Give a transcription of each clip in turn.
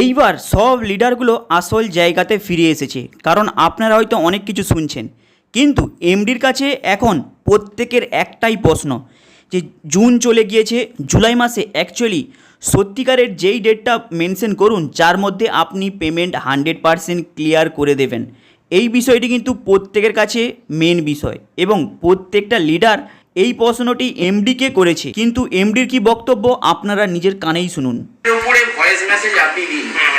এইবার সব লিডারগুলো আসল জায়গাতে ফিরে এসেছে, কারণ আপনারা হয়তো অনেক কিছু শুনছেন। কিন্তু এমডির কাছে এখন প্রত্যেকের একটাই প্রশ্ন, যে জুন চলে গিয়েছে, জুলাই মাসে অ্যাকচুয়ালি সত্যিকারের যেই ডেটটা মেনশন করুন, যার মধ্যে আপনি পেমেন্ট হান্ড্রেড পারসেন্ট ক্লিয়ার করে দেবেন। এই বিষয়টি কিন্তু প্রত্যেকের কাছে মেন বিষয় এবং প্রত্যেকটা লিডার এই প্রশ্নটি এমডিকে করেছে। কিন্তু এমডির কি বক্তব্য, আপনারা নিজের কানেই শুনুন। ভয়েস মেসেজ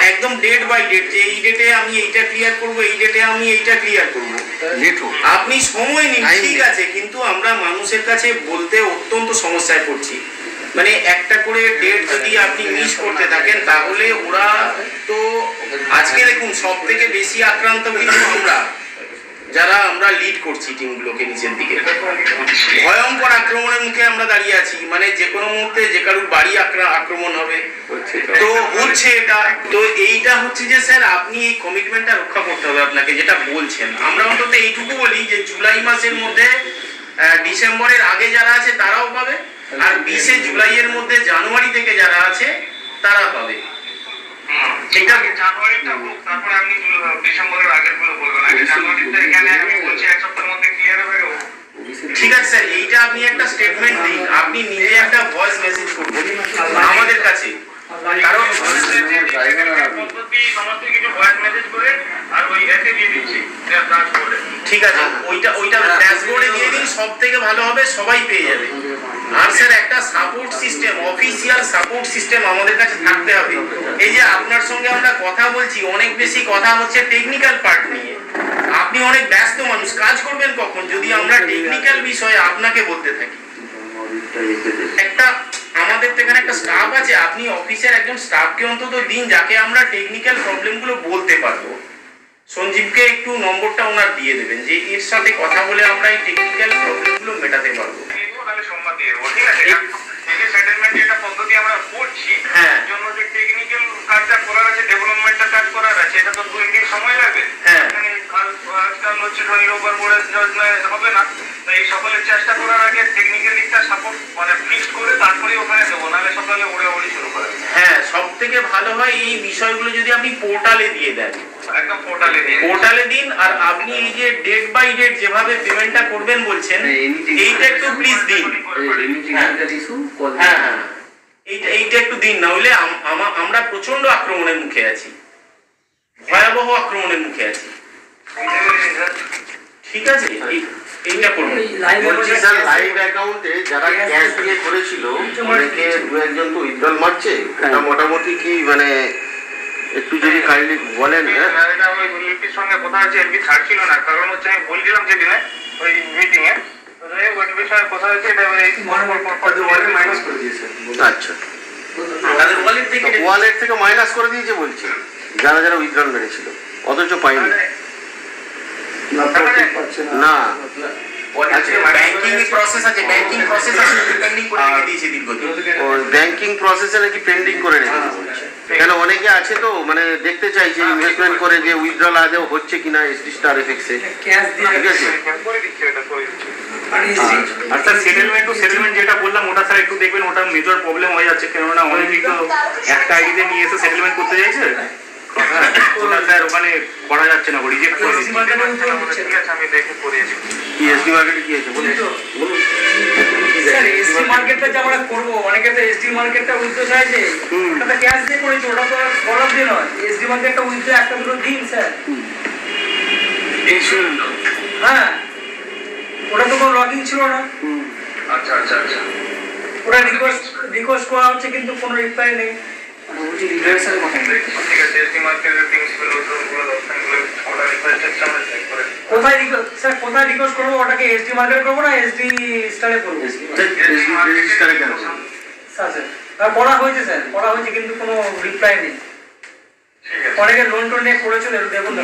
একদম ডেট বাই ডেট যে এই ডেটে আমি এইটা ক্লিয়ার করব এই ডেটে আমি এইটা ক্লিয়ার করব। আপনি সময় নিন ঠিক আছে কিন্তু আমরা মানুষের কাছে বলতে অত্যন্ত সমস্যায় পড়ছি। মানে একটা করে ডেট যদি আপনি মিস করতে থাকেন তাহলে ওরা তো আজকে দেখুন সব থেকে বেশি আক্রান্ত কিন্তু আমরা। যারা আমরা লিড করছি টিমগুলোকে নিচের দিকে। ভয়ঙ্কর আক্রমণের মুখে আমরা দাঁড়িয়ে আছি। মানে যে কোনো মুহূর্তে যে কারুর বাড়ি আক্রা- আক্রমণ হবে। তো হচ্ছে এটা তো এইটা হচ্ছে যে স্যার আপনি এই কমিটমেন্টটা রক্ষা করতে হবে আপনাকে যেটা বলছেন। আমরা অন্তত এইটুকু বলি যে জুলাই মাসের মধ্যে ডিসেম্বরের আগে যারা আছে তারাও পাবে। আর বিশে জুলাইয়ের মধ্যে জানুয়ারি থেকে যারা আছে তারা পাবে। ঠিক আছে জানুয়ারিটা হোক তারপরে আপনি ডিসেম্বরের আগেরগুলো বলবেন। আগে জানুয়ারিতে এখানে আমি বলছি এক সপ্তাহের মধ্যে ক্লিয়ার হয়ে ঠিক আছে স্যার এইটা আপনি একটা স্টেটমেন্ট দিন। আপনি নিজে একটা ভয়েস মেসেজ করবেন আমাদের কাছে কারণ পদ্ধতি সমস্ত কিছু ভয়েস মেসেজ করে আর ওই এতে দিয়ে দিচ্ছি ট্রান্সপোর্টে ঠিক আছে ওইটা ওইটা ড্যাশবোর্ডে দিয়ে দিন সব থেকে ভালো হবে সবাই পেয়ে যাবে। আর স্যার একটা support system official support system আমাদের কাছে থাকতে হবে। এই যে আপনার সঙ্গে আমরা কথা বলছি অনেক বেশি কথা হচ্ছে টেকনিক্যাল পার্ট নিয়ে। আপনি অনেক ব্যস্ত মানুষ কাজ করবেন কখন? যদি আমরা টেকনিক্যাল বিষয়ে আপনাকে বলতে থাকি। একটা আমাদের তো এখানে একটা স্টাফ আছে আপনি অফিসের একজন স্টাফকে অন্তত দিন যাকে আমরা টেকনিক্যাল প্রবলেমগুলো বলতে পারব। সঞ্জীবকে একটু নম্বরটা ওনার দিয়ে দেবেন যে এর সাথে কথা বলে আমরা এই টেকনিক্যাল প্রবলেমগুলো মেটাতে পারব। হ্যাঁ। হ্যাঁ। এই সকলের চেষ্টা করার আগে টেকনিক্যাল দিকটা সাপোর্ট মানে ফিক্সড করে তারপরে ওখানে দেবো নাহলে সকালে ওড়ে ওড়ি শুরু করে হ্যাঁ সব থেকে ভালো হয় এই বিষয়গুলো যদি আপনি পোর্টালে দিয়ে দেন। একদম পোর্টালে দিয়ে পোর্টালে দিন আর আপনি এই যে ডেট বাই ডেট যেভাবে পেমেন্টটা করবেন বলছেন এইটা একটু প্লিজ দিন। হ্যাঁ হ্যাঁ এইটা এইটা একটু দিন না হলে আমরা প্রচণ্ড আক্রমণের মুখে আছি। ভয়াবহ আক্রমণের মুখে আছি। ঠিক আছে? এইটা করুন। বলছি স্যার লাইভ অ্যাকাউন্টে যারা ক্যাশ দিয়ে করেছিল অনেকে দু একজন তো উইথড্রল মারছে। এটা মোটামুটি কি মানে একটু যদি কাইন্ডলি বলেন হ্যাঁ। এটা ওই লিপির সঙ্গে কথা হচ্ছে ছাড়ছিল না। কারণ হচ্ছে আমি বলছিলাম যেদিনে ওই মিটিং এ ওই বিষয়ে কথা হচ্ছে এটা ওই মাইনাস করে দিয়েছে। আচ্ছা। ওয়ালেট থেকে ওয়ালেট থেকে মাইনাস করে দিয়েছে বলছে। যারা যারা উইথড্রল মেরেছিল। অথচ পাইনি। না। ব্যাংকিং প্রসেস আছে পেন্ডিং করে রেখে দিয়েছে দীর্ঘদিন ব্যাংকিং প্রসেসে নাকি পেন্ডিং করে রেখেছে কেন অনেকে আছে তো মানে দেখতে চাইছে ইনভেস্টমেন্ট করে যে উইথড্রল আদেও হচ্ছে কিনা এসডি স্টার এফেক্সে ঠিক আছে? আর স্যার সেটেলমেন্ট টু সেটেলমেন্ট যেটা বললাম ওটা স্যার একটু দেখবেন ওটা মেজর প্রবলেম হয়ে যাচ্ছে। কেননা অনেকেই তো একটা আইডিতে নিয়ে এসে সেটেলমেন্ট করতে চাইছে। হ্যাঁ, স্যার ওখানে করা যাচ্ছে না রিজেক্ট করে ঠিক আছে আমি দেখে করিয়েছি। কি এসডি কি আছে? বলুন। বলুন। স্যার এসটি মার্কেটটা যে আমরা করব অনেকে তো এসটি মার্কেটটা উইথড্র চাইছে। ওটা ক্যাশ দিয়ে করেছি ওটা তো আর বরাদ নয়। এসটি মার্কেটটা উইথড্র একটা দুটো দিন স্যার। হ্যাঁ। ওটা তো কোনো লগিং ছিল না। আচ্ছা আচ্ছা আচ্ছা। ওটা রিকোয়েস্ট রিকোয়েস্ট করা হচ্ছে কিন্তু কোনো রিপ্লাই নেই। ঠিক আছে এসডি মার্কেটের থিংসগুলো গুলো ওটা রিকোয়েস্ট হচ্ছে চেক করে কোথায় স্যার কোথায় রিকোয়েস্ট করব? ওটাকে এসডি মার্কেট করব না এসডি স্টারে করব? এসডি কেন স্যার স্যার করা হয়েছে স্যার করা হয়েছে কিন্তু কোনো রিপ্লাই নেই। অনেকে লোন টোন নিয়ে করেছিল দেখুন না